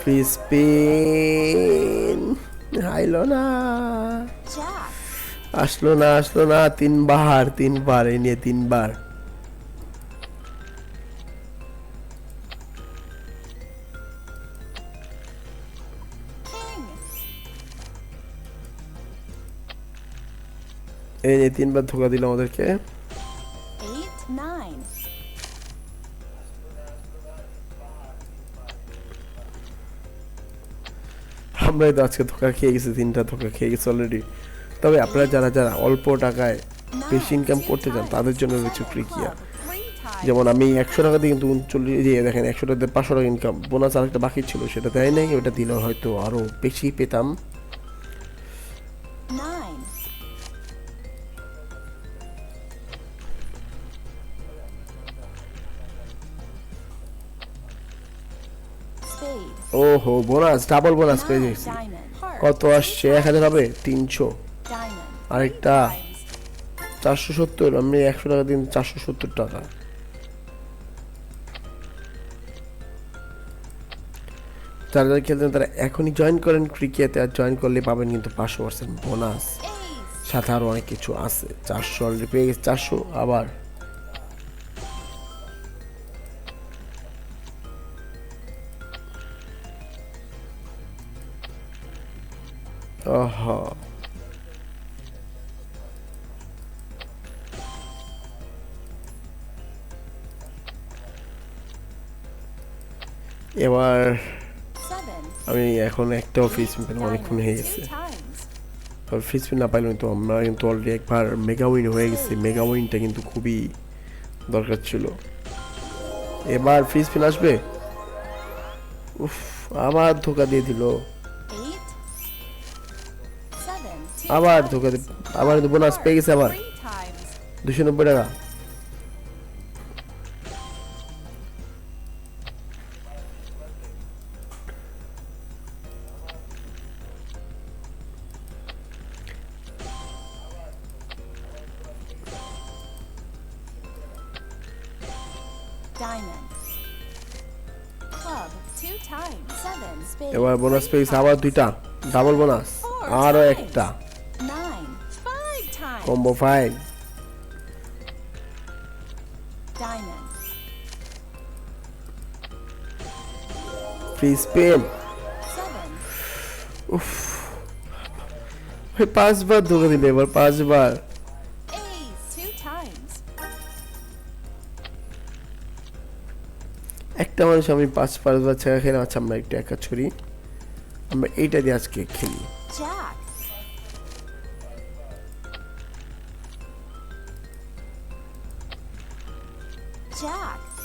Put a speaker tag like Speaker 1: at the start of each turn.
Speaker 1: Free spin না. আসলো না আসলো না তিনবার তিনবার এই নিয়ে তিনবার. এই নিয়ে তিনবার ধোকা দিল আমাদেরকে আমরাই তো আজকে ধোকা খেয়ে গেছি, তিনটা ধোকা খেয়ে গেছি অলরেডি তবে আপনারা যারা যারা অল্প টাকায় বেশি ইনকাম করতে চান, তাদের জন্য রয়েছে
Speaker 2: times.
Speaker 1: যেমন আমি একশো টাকা দিয়ে কিন্তু উনচল্লিশ দিয়ে দেখেন, একশো টাকা পাঁচশো টাকা ইনকাম বোনাস আরেকটা বাকি ছিল, সেটা দেয় নাই, ওটা দিলে হয়তো আরও বেশি পেতাম। ওহো বোনাস ডাবল বোনাস পেয়ে গেছি। কত আসছে? এক হাজার হবে? তিনশো। আরেকটা। চারশো সত্তর আমি একশো টাকা দিন চারশো সত্তর টাকা। যারা যারা খেলতেন তারা এখনই জয়েন করেন ক্রিকেটে আর জয়েন করলে পাবেন কিন্তু পাঁচশো পার্সেন্ট বোনাস। সাথে আরও অনেক কিছু আছে। চারশো অলরেডি পেয়ে গেছে চারশো আবার ওহ এবার. আমি এখন একটা অফিস অনেকক্ষণ হয়ে. গেছে স্পিন না পাইলেও তো আমরা কিন্তু অলরেডি একবার মেগা উইন হয়ে গেছি মেগা উইনটা কিন্তু খুবই দরকার ছিল এবার ফ্রি স্পিন আসবে উফ, আবার ধোকা দিয়ে দিল আবার ঢুকে আবার বোনাস পেয়ে গেছে আবার। দুশো নব্বই টাকা। এবার বোনাস পেয়েছে আবার দুইটা। ডাবল বোনাস আরও একটা। Combo five free spin
Speaker 2: Seven.
Speaker 1: পাঁচবার ধোকা দিলে এবার পাঁচবার
Speaker 2: Ace. Two times.
Speaker 1: একটা মানুষ আমি পাঁচ পাঁচবার ছাড়া খেলাম আচ্ছা আমরা একটু একা ছড়ি আমরা এইটা দিয়ে আজকে খেলি
Speaker 2: Jack.